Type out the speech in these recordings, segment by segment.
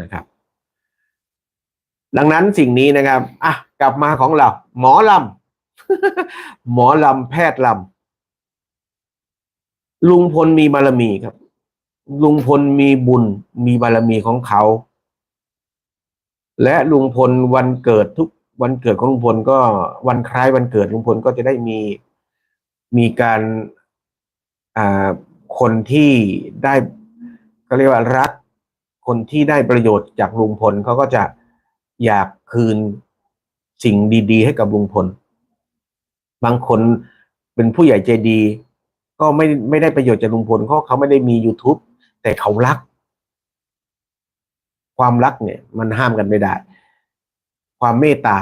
นะครับ ดังนั้นสิ่งนี้นะครับอะกลับมาของเราหมอลำหมอลำแพทย์ลำลุงพลมีบารมีครับ ลุงพลมีบุญมีบารมีของเขา และลุงพลวันเกิดทุกวันเกิดของลุงพลก็วันคล้ายวันเกิดลุงพลก็จะได้มีมีการอ่าคนที่ได้ก็เรียกว่ารัก คนที่ได้ประโยชน์จากลุงพลเขาก็จะอยากคืนสิ่งดีๆ ให้กับลุงพล บางคนเป็นผู้ใหญ่ใจดี ก็ไม่ไม่ได้ประโยชน์จากลุงพลเพราะเขาไม่ได้มี YouTube แต่เขารัก ความรักเนี่ย มันห้ามกันไม่ได้ ความเมตตา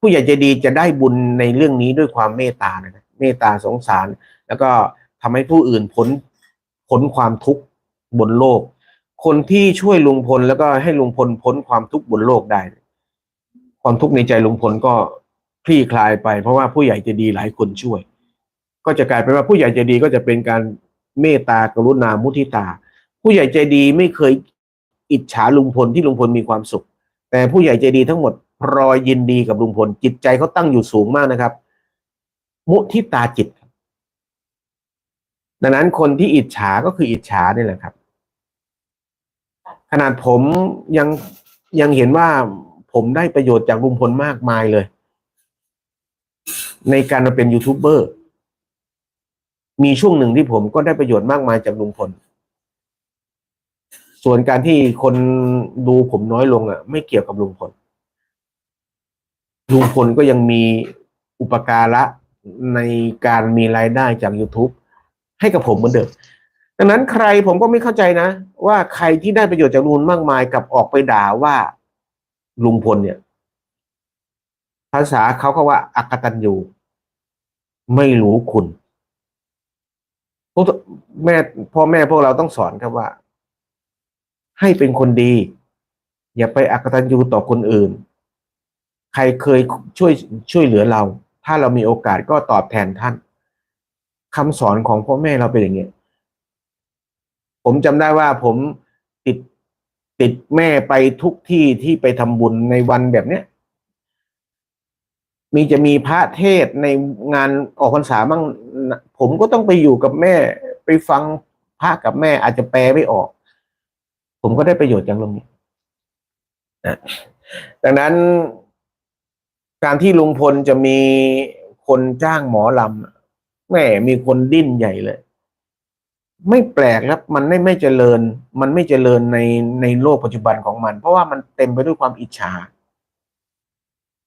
ผู้ใหญ่ใจดีจะได้บุญในเรื่องนี้ด้วยความเมตตานะครับเมตตาสงสาร แล้วก็ทำให้ผู้อื่นพ้นพ้นความทุกข์บนโลก คนที่ช่วยลุงพลแล้วก็ให้ลุงพลพ้นความทุกข์บนโลกได้ ความทุกข์ในใจลุงพลก็คลี่คลายไป เพราะว่าผู้ใหญ่ใจดีหลายคนช่วย ก็จะกลายเป็นว่าผู้ใหญ่ใจดีก็จะเป็นการเมตตากรุณามุทิตา ผู้ใหญ่ใจดีไม่เคยอิจฉาลุงพลที่ลุงพลมีความสุข แต่ผู้ใหญ่ใจดีทั้งหมดพรอยยินดีกับลุงพลจิตใจเขาตั้งอยู่สูงมากนะครับ มุทิตาจิต ดังนั้นคนที่อิจฉาก็คืออิจฉานี่แหละครับ ขนาดผมยังยังเห็นว่าผมได้ประโยชน์จากลุงพลมากมายเลย ในการมาเป็นยูทูบเบอร์มีช่วงหนึ่งที่ผมก็ได้ประโยชน์มากมายจากลุงพล ส่วนการที่คนดูผมน้อยลงอะ ไม่เกี่ยวกับลุงพล ลุงพลก็ยังมีอุปการะในการมีรายได้จาก YouTube ให้กับผมเหมือนเดิม ดังนั้นใครผมก็ไม่เข้าใจนะ ว่าใครที่ได้ประโยชน์จากลุงมากมายกับออกไปด่าว่าลุงพลเนี่ย ภาษาเขาก็ว่าอักตันยูไม่รู้คุณพวกแม่พ่อแม่พวกเราต้องสอนครับว่า ให้เป็นคนดี อย่าไปอักตันยูต่อคนอื่น ใครเคยช่วยช่วยเหลือเรา ถ้าเรามีโอกาสก็ตอบแทนท่านคำสอนของพ่อแม่เราเป็นอย่างนี้ ผมจำได้ว่าผมติดติดแม่ไปทุกที่ที่ไปทำบุญในวันแบบเนี้ย มีจะมีพระเทศในงานออกพรรษาบ้างผมก็ต้องไปอยู่กับแม่ ไปฟังพระกับแม่อาจจะแปลไม่ออก ผมก็ได้ประโยชน์จากตรงนี้นะดังนั้นการที่ลุงพลจะมีคนจ้างหมอลำแม่มีคนดิ้นใหญ่เลย ไม่แปลกครับมันไม่ไม่เจริญ มันไม่เจริญในในโลกปัจจุบันของมัน เพราะว่ามันเต็มไปด้วยความอิจฉา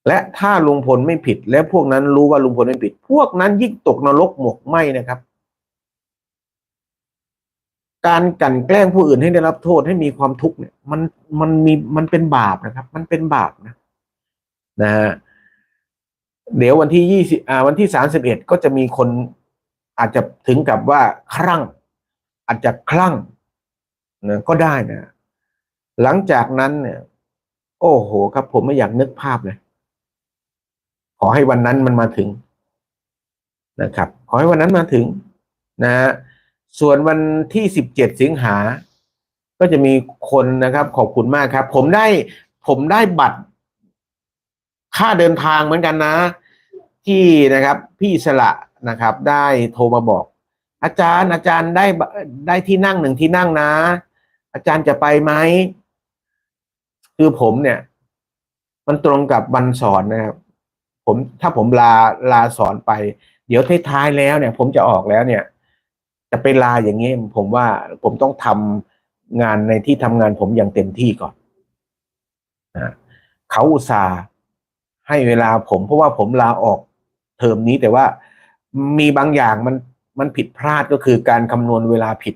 และถ้าลุงพลไม่ผิด และพวกนั้นรู้ว่าลุงพลไม่ผิด พวกนั้นยิ่งตกนรกหมกไหมนะครับ การกันแกล้งผู้อื่นให้ได้รับโทษให้มีความทุกข์เนี่ย มันมันมีมันเป็นบาปนะครับ มันเป็นบาปนะ นะฮะเดี๋ยววันที่ยี่สิบอ่าวันที่สามสิบเอ็ดก็จะมีคนอาจจะถึงกับว่าคลั่ง อาจจะคลั่งนะก็ได้นะ หลังจากนั้นเนี่ย โอ้โหครับ ผมไม่อยากนึกภาพเลย ขอให้วันนั้นมันมาถึงนะครับ ขอให้วันนั้นมาถึงนะฮะส่วนวันที่สิบเจ็ดสิงหา ก็จะมีคนนะครับ ขอบคุณมากครับ ผมได้ผมได้บัตร ค่าเดินทางเหมือนกันนะ ที่นะครับ พี่สละนะครับ ได้โทรมาบอก อาจารย์อาจารย์ได้ได้ที่นั่งหนึ่งที่นั่งนะ อาจารย์จะไปไหมคือผมเนี่ย มันตรงกับวันสอนนะครับผมถ้าผมลาลาสอนไป เดี๋ยวท้ายๆแล้วเนี่ย ผมจะออกแล้วเนี่ย จะไปลาอย่างนี้ผมว่าผมต้องทำงานในที่ทำงานผมอย่างเต็มที่ก่อนนะเขาอุตส่าห์ให้เวลาผมเพราะว่าผมลาออกเทอมนี้แต่ว่ามีบางอย่างมัน มันผิดพลาดก็คือการคำนวณเวลาผิด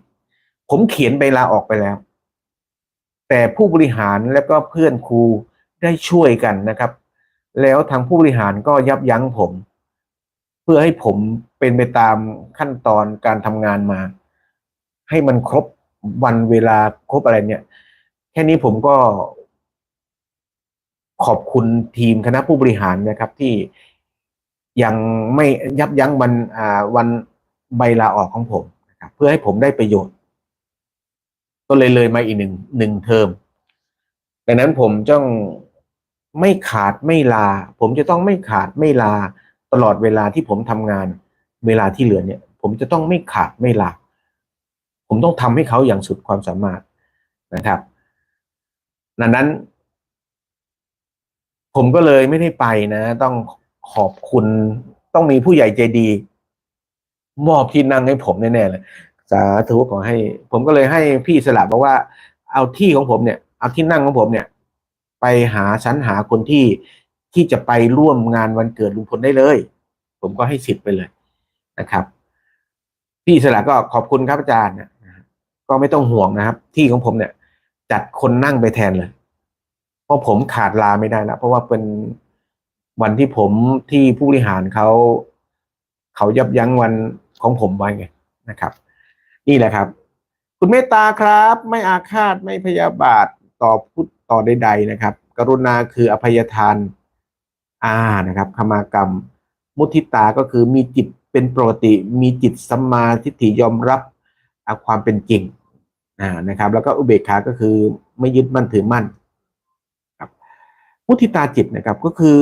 ผมเขียนใบลาออกไปแล้ว แต่ผู้บริหารและก็เพื่อนครูได้ช่วยกันนะครับ แล้วทางผู้บริหารก็ยับยั้งผม เพื่อให้ผมเป็นไปตามขั้นตอนการทำงานมา ให้มันครบวันเวลาครบอะไรเนี่ย แค่นี้ผมก็ ขอบคุณทีมคณะผู้บริหารนะครับที่ยังไม่ยับยั้งวันอ่าวัน ใบลาออกของผมนะครับเพื่อให้ผมได้ประโยชน์ ก็เลยเลยมาอีกหนึ่งหนึ่งเทอมดังนั้นผมต้องไม่ขาดไม่ลา ผมจะต้องไม่ขาดไม่ลาตลอดเวลาที่ผมทำงาน เวลาที่เหลือเนี่ย ผมจะต้องไม่ขาดไม่ลา ผมต้องทำให้เขาอย่างสุดความสามารถนะครับดังนั้น ผมก็เลยไม่ได้ไปนะ ต้องขอบคุณต้องมีผู้ใหญ่ใจดี มอบที่นั่งให้ผมแน่ๆเลยสาธุขอให้ ผมก็เลยให้พี่สลับบอกว่า เอาที่ของผมเนี่ย เอาที่นั่งของผมเนี่ย ไปหาชั้นหาคนที่ที่จะไปร่วมงานวันเกิดลุงพลได้เลย ผมก็ให้สิทธิ์ไปเลยนะครับ พี่สลับก็ขอบคุณครับอาจารย์นะก็ไม่ต้องห่วงนะครับ ที่ของผมเนี่ย จัดคนนั่งไปแทนเลย เพราะผมขาดลาไม่ได้แล้วเพราะว่าเป็นวันที่ผมที่ผู้บริหารเขาเขายับยั้งวัน ของผมไว้ไงนะครับ นี่แหละครับ คุณเมตตาครับ ไม่อาฆาตไม่พยาบาทต่อพุทต่อใด ๆนะครับ กรุณาคืออภัยทานอ่านะครับขมากรรม มุทิตาก็คือมีจิตเป็นปกติ มีจิตสัมมาทิฏฐิยอมรับความเป็นจริงนะครับ แล้วก็อุเบกขาก็คือไม่ยึดมั่นถือมั่นครับมุทิตาจิตนะครับก็คือ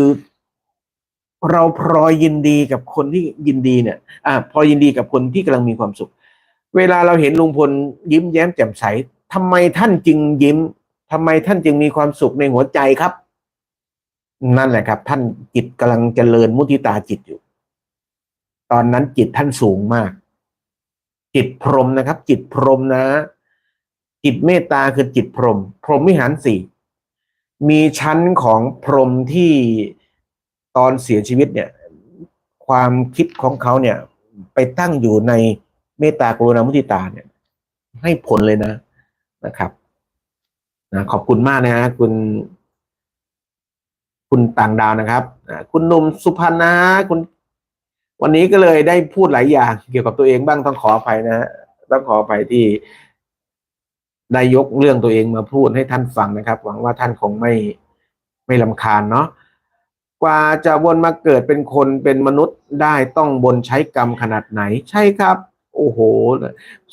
เราพลอยยินดีกับคนที่ยินดีเนี่ยอ่าพลอยยินดีกับคนที่กำลังมีความสุข เวลาเราเห็นลุงพลยิ้มแย้มแจ่มใสทำไมท่านจึงยิ้มทำไมท่านจึงมีความสุขในหัวใจครับ นั่นแหละครับ ท่านจิตกำลังเจริญมุทิตาจิตอยู่ ตอนนั้นจิตท่านสูงมาก จิตพรมนะครับ จิตพรมนะ จิตเมตตาคือจิตพรม พรหมวิหารสี่มีชั้นของพรมที่ ตอนเสียชีวิตเนี่ยความคิดของเขาเนี่ยไปตั้งอยู่ในเมตตากรุณามุทิตาเนี่ยให้ผลเลยนะนะครับนะขอบคุณมากนะฮะคุณคุณต่างดาวนะครับ คุณหนุ่มสุพรรณนะคุณ วันนี้ก็เลยได้พูดหลายอย่าง เกี่ยวกับตัวเองบ้างต้องขออภัยนะฮะต้องขออภัยที่ได้ยกเรื่องตัวเองมาพูดให้ท่านฟังนะครับ หวังว่าท่านคงไม่ไม่ลำคาญเนาะ กว่าจะวนมาเกิดเป็นคนเป็นมนุษย์ได้ต้องบนใช้กรรมขนาดไหน ใช่ครับ โอ้โห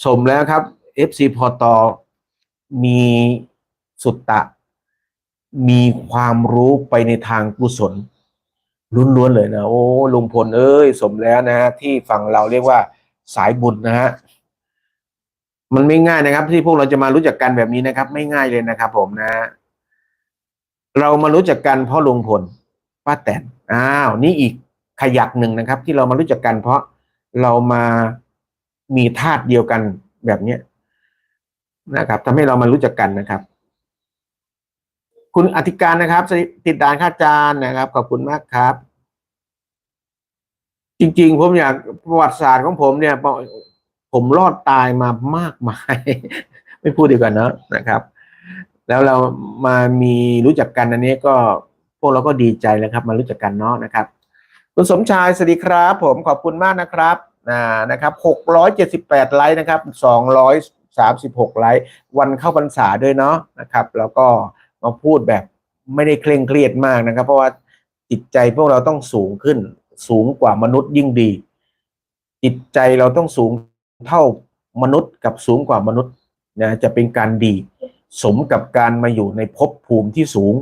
สมแล้วครับ FC พอตอมีสุตตะ มีความรู้ไปในทางกุศลล้วนๆเลยนะ โอ้ลุงพลเอ้ย สมแล้วนะฮะที่ฝั่งเราเรียกว่าสายบุญนะฮะมันไม่ง่ายนะครับ ที่พวกเราจะมารู้จักกันแบบนี้นะครับ ไม่ง่ายเลยนะครับ ผมนะ เรามารู้จักกันเพราะลุงพล ป้าแตนอ้าวนี่อีกขยักหนึ่งนะครับ ที่เรามารู้จักกัน เพราะเรามามีธาตุเดียวกันแบบเนี้ยนะครับทำให้เรามารู้จักกันนะครับ คุณอธิการนะครับติดดานข้าจารย์นะครับ ขอบคุณมากครับ จริง ๆ ผมอยากประวัติศาสตร์ของผมเนี่ย ผมรอดตายมามากมาย ไม่พูดดีกว่าเนะนะครับ แล้วเรามามีรู้จักกันอันนี้ก็ วกเราก็ดีใจแล้วครับ มารู้จักกันเนาะนะครับ คุณสมชายสวัสดีครับ ผมขอบคุณมากนะครับอ่านะครับหกร้อยเจ็ดสิบแปดไลค์นะครับสองร้อยสามสิบหกไลค์วันเข้าพรรษาด้วยเนาะนะครับ แล้วก็มาพูดแบบไม่ได้เคร่งเครียดมากนะครับ เพราะว่าจิตใจพวกเราต้องสูงขึ้น สูงกว่ามนุษย์ยิ่งดี จิตใจเราต้องสูงเท่ามนุษย์กับสูงกว่ามนุษย์นะจะเป็นการดี สมกับการมาอยู่ในภพภูมิที่สูง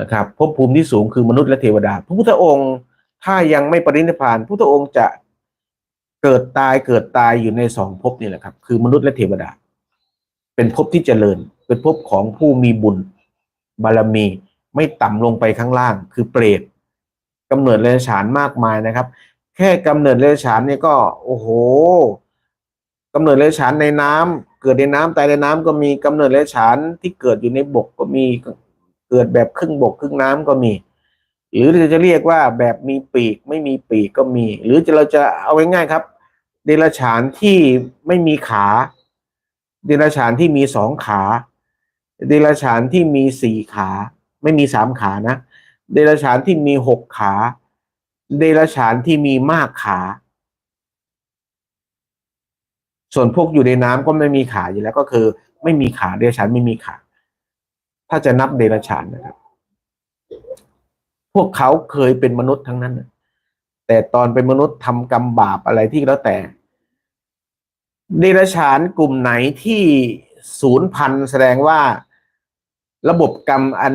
นะครับภพภูมิที่สูงคือมนุษย์และเทวดา พระพุทธองค์ถ้ายังไม่ปรินิพานพระพุทธองค์จะเกิดตายเกิดตายอยู่ในสองภพนี่แหละครับ คือมนุษย์และเทวดา เป็นภพที่เจริญ เป็นภพของผู้มีบุญบารมี ไม่ต่ำลงไปข้างล่าง คือเปรตกำเนิดเลฉานมากมายนะครับ แค่กำเนิดเลฉานเนี่ยก็ โอ้โหกำเนิดเลฉานในน้ำเกิดในน้ำตายในน้ำก็มีกำเนิดเลฉานที่เกิดอยู่ในบกก็มี เกิดแบบครึ่งบกครึ่งน้ำก็มี หรือจะเรียกว่าแบบมีปีกไม่มีปีกก็มี หรือจะเราจะเอาง่ายๆครับ เดรัจฉานที่ไม่มีขา เดรัจฉานที่มีสองขา เดรัจฉานที่มีสี่ขา ไม่มีสามขานะ เดรัจฉานที่มีหกขา เดรัจฉานที่มีมากขาส่วนพวกอยู่ในน้ำก็ไม่มีขาอยู่แล้วก็คือ ไม่มีขาเดรัจฉานไม่มีขา ถ้าจะนับเดรัจฉานนะครับ พวกเขาเคยเป็นมนุษย์ทั้งนั้น แต่ตอนเป็นมนุษย์ทำกรรมบาปอะไรที่แล้วแต่ เดรัจฉานกลุ่มไหนที่ศูนย์พันแสดงว่าระบบกรรมอัน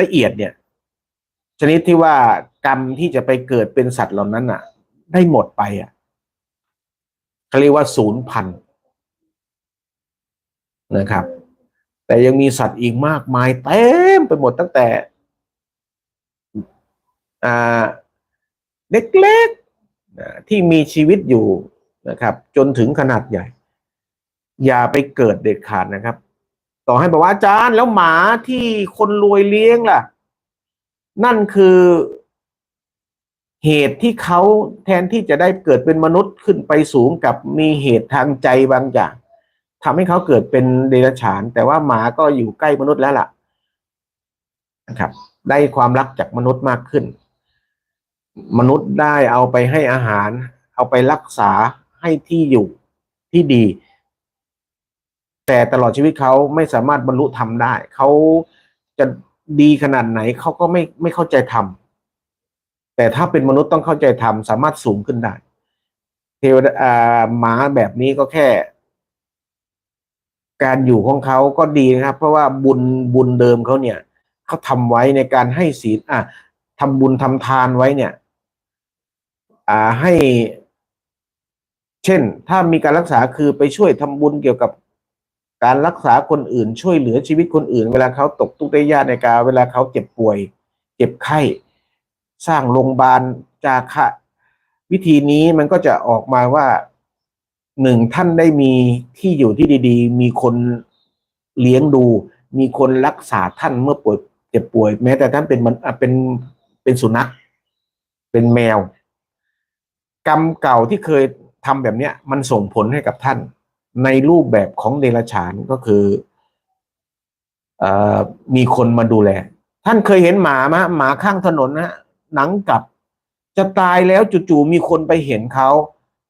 ละเอียดเนี่ย ชนิดที่ว่ากรรมที่จะไปเกิดเป็นสัตว์เหล่านั้นอะ ได้หมดไปอะเขาเรียกว่าศูนย์พันนะครับ แต่ยังมีสัตว์อีกมากมายเต็มไปหมดตั้งแต่เล็กๆที่มีชีวิตอยู่นะครับ จนถึงขนาดใหญ่ อย่าไปเกิดเด็ดขาดนะครับ ต่อให้บอกว่าอาจารย์แล้วหมาที่คนรวยเลี้ยงล่ะ นั่นคือเหตุที่เขาแทนที่จะได้เกิดเป็นมนุษย์ขึ้นไปสูงกับมีเหตุทางใจบางอย่าง ทำให้เขาเกิดเป็นเดรัจฉาน แต่ว่าหมาก็อยู่ใกล้มนุษย์แล้วล่ะนะครับ ได้ความรักจากมนุษย์มากขึ้น มนุษย์ได้เอาไปให้อาหาร เอาไปรักษาให้ที่อยู่ที่ดี แต่ตลอดชีวิตเขาไม่สามารถบรรลุธรรมได้ เขาจะดีขนาดไหนเขาก็ไม่ไม่เข้าใจธรรมแต่ถ้าเป็นมนุษย์ต้องเข้าใจธรรมสามารถสูงขึ้นได้ เทวดาอ่าหมาแบบนี้ก็แค่ การอยู่ของเขาก็ดีนะครับ เพราะว่าบุญบุญเดิมเขาเนี่ยเขาทำไว้ในการให้ศีลอะทำบุญทำทานไว้เนี่ย อ่าให้ เช่น ถ้ามีการรักษาคือไปช่วยทำบุญเกี่ยวกับการรักษาคนอื่น ช่วยเหลือชีวิตคนอื่น เวลาเขาตกทุกข์ได้ยากในการเวลาเขาเจ็บป่วย เจ็บไข้ สร้างโรงพยาบาลจาคะ วิธีนี้มันก็จะออกมาว่า หนึ่งท่านได้มีที่อยู่ที่ดี ๆ มีคนเลี้ยงดู มีคนรักษาท่านเมื่อป่วยเจ็บป่วย แม้แต่ท่านเป็นมันเป็นเป็นสุนัข เป็นแมว กรรมเก่าที่เคยทำแบบเนี้ย มันส่งผลให้กับท่าน ในรูปแบบของเดรัจฉานก็คืออมีคนมาดูแล ท่านเคยเห็นหมาไหมหมาข้างถนนนะหนังกลับจะตายแล้วจู่ๆมีคนไปเห็นเขา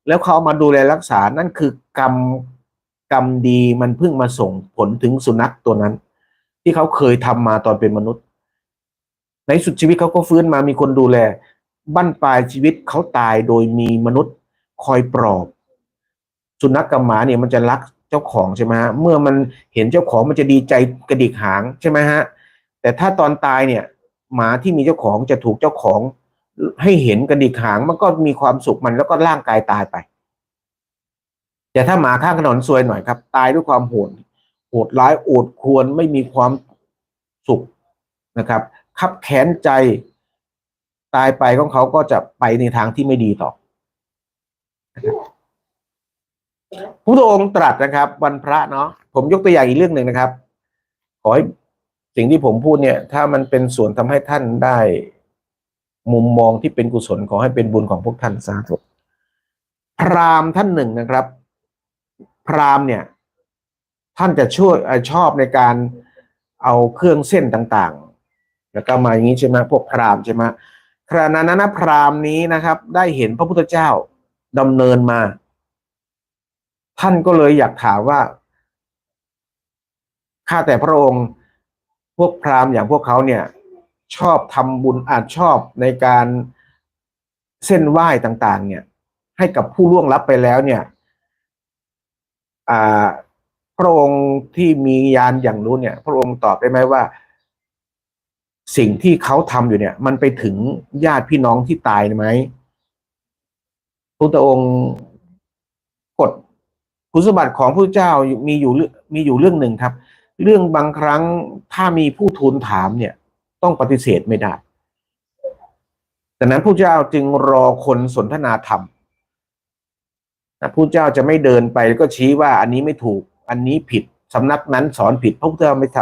แล้วเขามาดูแลรักษานั่นคือกรรมกรรมดีมันเพิ่งมาส่งผลถึงสุนัขตัวนั้น ที่เขาเคยทำมาตอนเป็นมนุษย์ ในสุดชีวิตเขาก็ฟื้นมามีคนดูแล บั้นปลายชีวิตเขาตายโดยมีมนุษย์คอยปลอบ สุนัขกับหมาเนี่ยมันจะรักเจ้าของใช่ไหมฮะเมื่อมันเห็นเจ้าของมันจะดีใจกระดิกหางใช่ไหมฮะแต่ถ้าตอนตายเนี่ยหมาที่มีเจ้าของจะถูกเจ้าของ ให้เห็นกระดิกหางมันก็มีความสุขมันแล้วก็ร่างกายตายไป แต่ถ้าหมาข้างถนนซวยหน่อยครับ ตายด้วยความโหดโหดร้ายโอดควรไม่มีความสุขนะครับคับแค้นใจตายไปของเขาก็จะไปในทางที่ไม่ดีต่อพระองค์ตรัสนะครับ วันพระเนาะผมยกตัวอย่างอีกเรื่องหนึ่งนะครับ ขอให้สิ่งที่ผมพูดเนี่ย ถ้ามันเป็นส่วนทำให้ท่านได้ มุมมองที่เป็นกุศลขอให้เป็นบุญของพวกท่านสาธุพราหมณ์ท่านหนึ่งนะครับ พราหมณ์เนี่ย ท่านจะช่วยชอบในการเอาเครื่องเส้นต่างๆ แล้วก็มาอย่างนี้ใช่ไหมพวกพราหมณ์ใช่ไหมขณะนั้นนะพราหมณ์นี้นะครับ ได้เห็นพระพุทธเจ้าดำเนินมา ท่านก็เลยอยากถามว่าข้าแต่พระองค์ พวกพราหมณ์อย่างพวกเขาเนี่ย ชอบทำบุญอาจชอบในการเส้นไหว้ต่างๆ เนี่ย ให้กับผู้ล่วงลับไปแล้วเนี่ยพระองค์ที่มียานอย่างรู้เนี่ย พระองค์ตอบได้ไหมว่า สิ่งที่เขาทำอยู่เนี่ย มันไปถึงญาติพี่น้องที่ตายไหมพระองค์กฎคุณสมบัติของพระเจ้ามีอยู่มีอยู่เรื่องหนึ่งครับ เรื่องบางครั้งถ้ามีผู้ทูลถามเนี่ย ต้องปฏิเสธไม่ได้ดังนั้นผู้เจ้าจึงรอคนสนทนาธรรมนะผู้เจ้าจะไม่เดินไปแล้วก็ชี้ว่าอันนี้ไม่ถูก อันนี้ผิดสำนักนั้นสอนผิดพระพุทธเจ้าไม่ท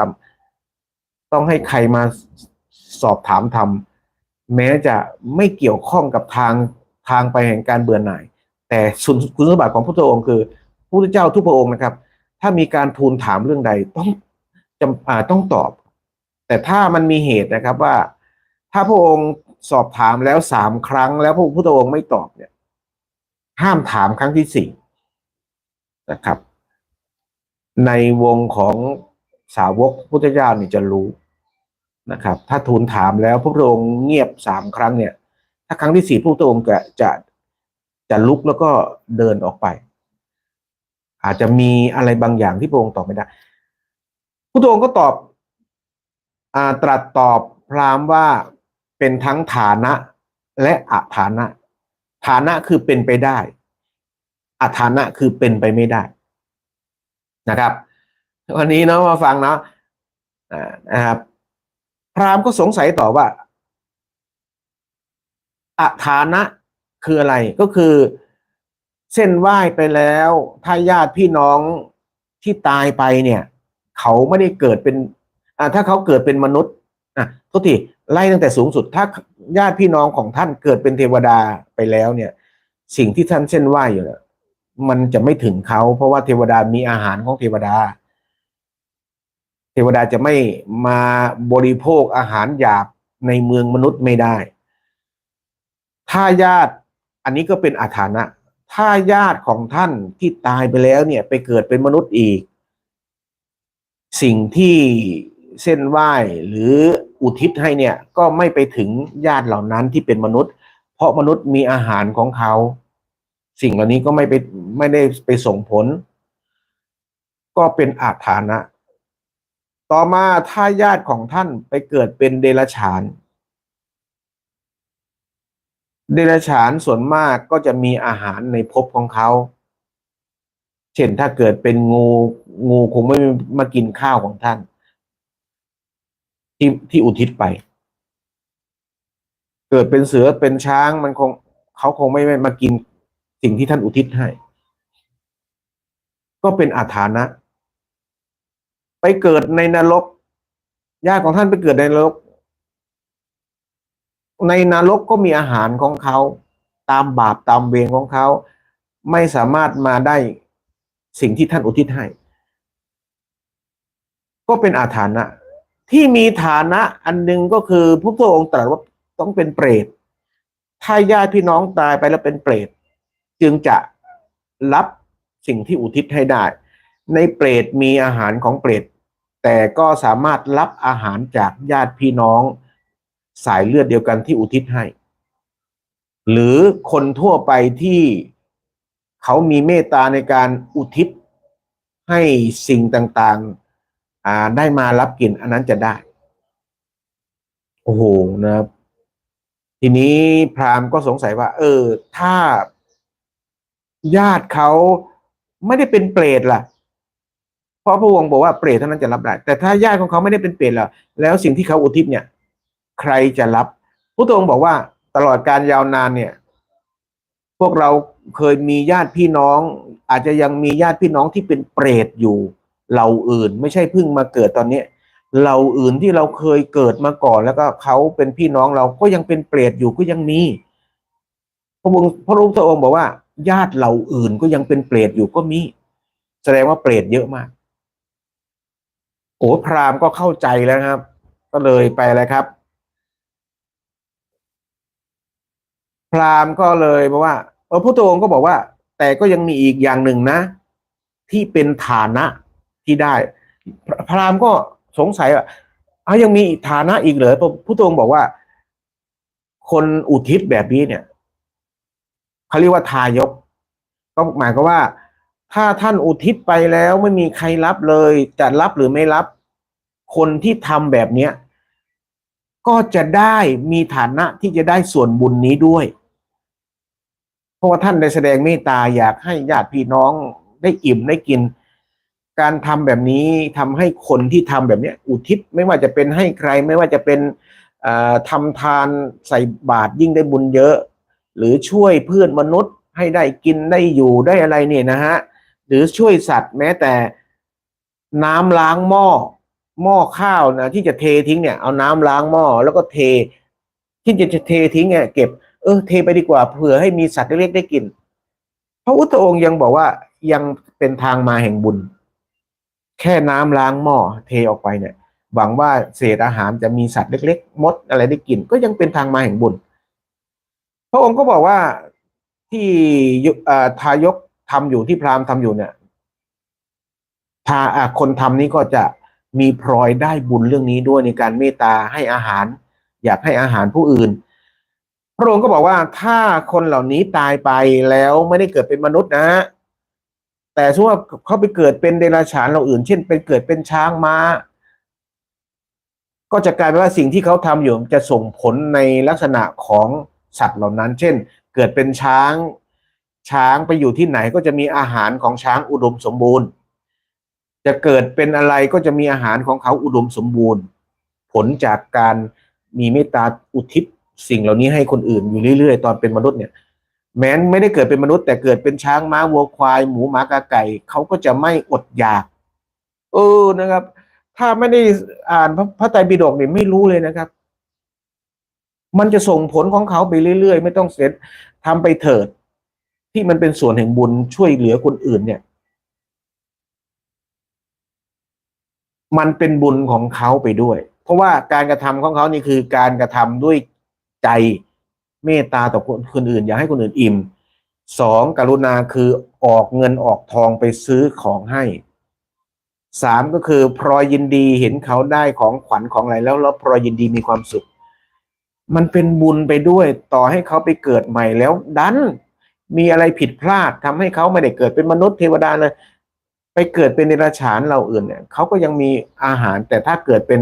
ำต้องให้ใครมาสอบถามทำแม้จะไม่เกี่ยวข้องกับทางทางไปแห่งการเบื่อหน่าย แต่คุณสมบัติของพระองค์คือพระพุทธเจ้าทุกพระองค์นะครับ ถ้ามีการทูลถามเรื่องใดต้องจำต้องตอบ แต่ถ้ามันมีเหตุนะครับว่า ถ้าพระองค์สอบถามแล้วสามครั้ง แล้วพระพุทธองค์ไม่ตอบเนี่ย ห้ามถามครั้งที่สี่นะครับ ในวงของสาวกพุทธเจ้านี่จะรู้นะครับ ถ้าทูลถามแล้วพระพุทธองค์เงียบสามครั้งเนี่ย ถ้าครั้งที่สี่พระพุทธองค์จะจะจะลุกแล้วก็เดินออกไป อาจจะมีอะไรบางอย่างที่พระองค์ตอบไม่ได้พระพุทธองค์ก็ตอบ ตรัสตอบพราหมณ์ว่าเป็นทั้งฐานะและอาฐานะ ฐานะคือเป็นไปได้อาฐานะคือเป็นไปไม่ได้นะครับ วันนี้เนาะมาฟังเนาะนะครับพราหมณ์ก็สงสัยต่อว่าอาฐานะคืออะไรก็คือเส้นไหว้ไปแล้ว ถ้าญาติพี่น้องที่ตายไปเนี่ย เขาไม่ได้เกิดเป็น อ่าถ้าเขาเกิดเป็นมนุษย์อะทุกทีไล่ตั้งแต่สูงสุด ถ้าญาติพี่น้องของท่านเกิดเป็นเทวดาไปแล้วเนี่ย สิ่งที่ท่านเส้นไหว้อยู่เนี่ยมันจะไม่ถึงเขา เพราะว่าเทวดามีอาหารของเทวดา เทวดาจะไม่มาบริโภคอาหารหยาบในเมืองมนุษย์ไม่ได้ ถ้าญาติอันนี้ก็เป็นอาถรรพ์ถ้าญาติของท่านที่ตายไปแล้วเนี่ย ไปเกิดเป็นมนุษย์อีก สิ่งที่ เส้นไหว้หรืออุทิศให้เนี่ยก็ไม่ไปถึงญาติเหล่านั้นที่เป็นมนุษย์ เพราะมนุษย์มีอาหารของเขา สิ่งเหล่านี้ก็ไม่ไปไม่ได้ไปส่งผล ก็เป็นอาถรรพ์นะ ต่อมาถ้าญาติของท่านไปเกิดเป็นเดรัจฉาน เดรัจฉานส่วนมากก็จะมีอาหารในภพของเขาเช่นถ้าเกิดเป็นงูงูคงไม่มากินข้าวของท่าน ที่ที่อุทิศไป เกิดเป็นเสือเป็นช้างมันคงเขาคงไม่ไม่มากินสิ่งที่ท่านอุทิศให้ ก็เป็นอาถรรพ์นะ ไปเกิดในนรกญาติของท่านไปเกิดในนรก ในนรกก็มีอาหารของเขาตามบาปตามเวรของเขา ไม่สามารถมาได้สิ่งที่ท่านอุทิศให้ ก็เป็นอาถรรพ์นะ ที่มีฐานะอันหนึ่งก็คือพระพุทธองค์ตรัสว่าต้องเป็นเปรต ถ้าญาติพี่น้องตายไปแล้วเป็นเปรต จึงจะรับสิ่งที่อุทิศให้ได้ ในเปรตมีอาหารของเปรต แต่ก็สามารถรับอาหารจากญาติพี่น้องสายเลือดเดียวกันที่อุทิศให้ หรือคนทั่วไปที่เขามีเมตตาในการอุทิศให้สิ่งต่างๆ อ่าได้มารับกินอันนั้นจะได้ โอ้โหนะครับ ทีนี้พราหมณ์ก็สงสัยว่า เออ ถ้าญาติเขาไม่ได้เป็นเปรตล่ะเพราะพระองค์บอกว่าเปรตเท่านั้นจะรับได้ แต่ถ้าญาติของเขาไม่ได้เป็นเปรตล่ะแล้วสิ่งที่เขาอุทิศเนี่ย ใครจะรับพระองค์บอกว่าตลอดการยาวนานเนี่ย พวกเราเคยมีญาติพี่น้อง อาจจะยังมีญาติพี่น้องที่เป็นเปรตอยู่ เหล่าอื่นไม่ใช่เพิ่งมาเกิดตอนนี้เหล่าอื่นที่เราเคยเกิดมาก่อนแล้วก็เขาเป็นพี่น้องเราก็ยังเป็นเปรตอยู่ก็ยังมีพระองค์พระพุทธองค์บอกว่า ญาติเหล่าอื่นก็ยังเป็นเปรตอยู่ก็มี แสดงว่าเปรตเยอะมาก โอ้พราหมณ์ก็เข้าใจแล้วครับ ก็เลยไปอะไรครับ พราหมณ์ก็เลยบอกว่าพระพุทธองค์ก็บอกว่า แต่ก็ยังมีอีกอย่างหนึ่งนะ ที่เป็นฐานะ ที่ได้ พราหมณ์ก็สงสัยว่าอายังมีฐานะอีกเหรอพระพุทธองค์บอกว่า คนอุทิศแบบนี้เนี่ยเขาเรียกว่าทายก ก็หมายก็ว่า ถ้าท่านอุทิศไปแล้วไม่มีใครรับเลย จะรับหรือไม่รับ คนที่ทำแบบเนี้ยก็จะได้มีฐานะที่จะได้ส่วนบุญนี้ด้วย เพราะว่าท่านได้แสดงเมตตาอยากให้ญาติพี่น้องได้อิ่มได้กิน การทำแบบนี้ทำให้คนที่ทำแบบนี้อุทิศไม่ว่าจะเป็นให้ใคร ไม่ว่าจะเป็นทำทานใส่บาตรยิ่งได้บุญเยอะ หรือช่วยเพื่อนมนุษย์ให้ได้กินได้อยู่ได้อะไรเนี่ยนะฮะหรือช่วยสัตว์แม้แต่น้ำล้างหม้อหม้อข้าวนะที่จะเททิ้งเนี่ยเอาน้ำล้างหม้อแล้วก็เท ที่จะเททิ้งเนี่ยเก็บเออเทไปดีกว่าเผื่อให้มีสัตว์เล็กๆได้กิน พระพุทธองค์ยังบอกว่ายังเป็นทางมาแห่งบุญ แค่น้ำล้างหม้อเทออกไปเนี่ยหวังว่าเศษอาหารจะมีสัตว์เล็ก ๆ มดอะไรได้กิน ก็ยังเป็นทางมาแห่งบุญ พระองค์ก็บอกว่าที่ทายกทำอยู่ที่พราหมณ์ทำอยู่เนี่ยทาคนทำนี้ก็จะมีพลอยได้บุญเรื่องนี้ด้วยในการเมตตาให้อาหาร อยากให้อาหารผู้อื่น พระองค์ก็บอกว่าถ้าคนเหล่านี้ตายไปแล้วไม่ได้เกิดเป็นมนุษย์นะ แต่ช่วงเขาไปเกิดเป็นเดรัจฉานเราอื่น เช่นเป็นเกิดเป็นช้างม้า ก็จะกลายเป็นว่าสิ่งที่เขาทำอยู่จะส่งผลในลักษณะของสัตว์เหล่านั้น เช่น เกิดเป็นช้างช้างไปอยู่ที่ไหนก็จะมีอาหารของช้างอุดมสมบูรณ์ จะเกิดเป็นอะไรก็จะมีอาหารของเขาอุดมสมบูรณ์ ผลจากการมีเมตตาอุทิศสิ่งเหล่านี้ให้คนอื่นอยู่เรื่อยๆ ตอนเป็นมนุษย์เนี่ย แม้นไม่ได้เกิดเป็นมนุษย์ แต่เกิดเป็นช้างม้าวัวควาย หมูหมากาไก่เขาก็จะไม่อดอยาก เออนะครับ ถ้าไม่ได้อ่านพระไตรปิฎกเนี่ยไม่รู้เลยนะครับ มันจะส่งผลของเขาไปเรื่อยๆ ไม่ต้องเสร็จทำไปเถิด ที่มันเป็นส่วนแห่งบุญช่วยเหลือคนอื่นเนี่ย มันเป็นบุญของเขาไปด้วย เพราะว่าการกระทำของเขานี่คือการกระทำด้วยใจ เมตตาต่อคนคนอื่น อย่าให้คนอื่นอิ่มสองกรุณาคือออกเงินออกทองไปซื้อของให้สามก็คือพลอยยินดีเห็นเขาได้ของขวัญของอะไรแล้วแล้วพลอยยินดีมีความสุข มันเป็นบุญไปด้วยต่อให้เขาไปเกิดใหม่แล้วดันมีอะไรผิดพลาดทำให้เขาไม่ได้เกิดเป็นมนุษย์เทวดาเลยไปเกิดเป็นเดรัจฉานเราอื่นเนี่ยเขาก็ยังมีอาหารแต่ถ้าเกิดเป็น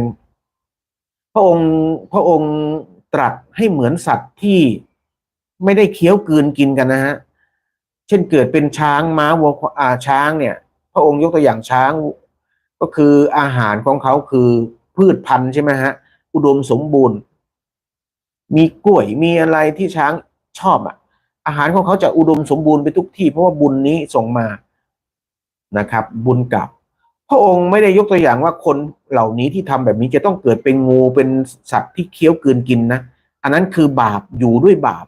พระองค์พระองค์ ตรัสให้เหมือนสัตว์ที่ไม่ได้เคี้ยวกลืนกินกันนะฮะ เช่นเกิดเป็นช้างม้าวัวอาช้างเนี่ย พระองค์ยกตัวอย่างช้าง ก็คืออาหารของเขาคือพืชพันธุ์ใช่ไหมฮะ อุดมสมบูรณ์ มีกล้วยมีอะไรที่ช้างชอบอะ อาหารของเขาจะอุดมสมบูรณ์ไปทุกที่ เพราะว่าบุญนี้ส่งมานะครับ บุญกลับ พระองค์ไม่ได้ยกตัวอย่างว่าคนเหล่านี้ที่ทำแบบนี้จะต้องเกิดเป็นงูเป็นสัตว์ที่เคี้ยวกืนกินนะ อันนั้นคือบาปอยู่ด้วยบาป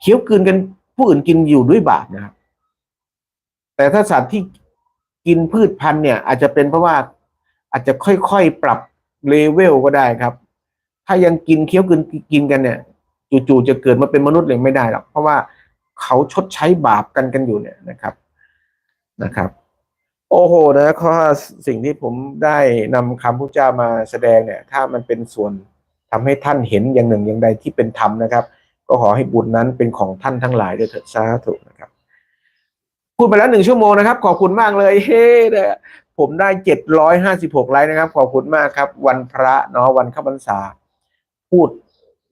เคี้ยวกืนกันผู้อื่นกินอยู่ด้วยบาปนะครับแต่ถ้าสัตว์ที่กินพืชพันธุ์เนี่ย อาจจะเป็นเพราะว่าอาจจะค่อยๆปรับเลเวลก็ได้ครับ ถ้ายังกินเคี้ยวกลืนกินกันเนี่ยจู่ๆจะเกิดมาเป็นมนุษย์เลยไม่ได้หรอกเพราะว่าเขาชดใช้บาปกันกันอยู่เนี่ยนะครับนะครับ โอ้โหนะข้อสิ่งที่ผมได้นำคำพุทธเจ้ามาแสดงเนี่ย ถ้ามันเป็นส่วนทำให้ท่านเห็นอย่างหนึ่งอย่างใดที่เป็นธรรมนะครับ ก็ขอให้บุญนั้นเป็นของท่านทั้งหลายด้วยเถิดสาธุนะครับพูดไปแล้วหนึ่งชั่วโมงนะครับ ขอบคุณมากเลยเฮ้เนี่ยผมได้เจ็ดร้อยห้าสิบหกไลค์นะครับ ขอบคุณมากครับ วันพระเนาะวันข้าพรรษา พูด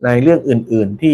ในเรื่องอื่น ๆที่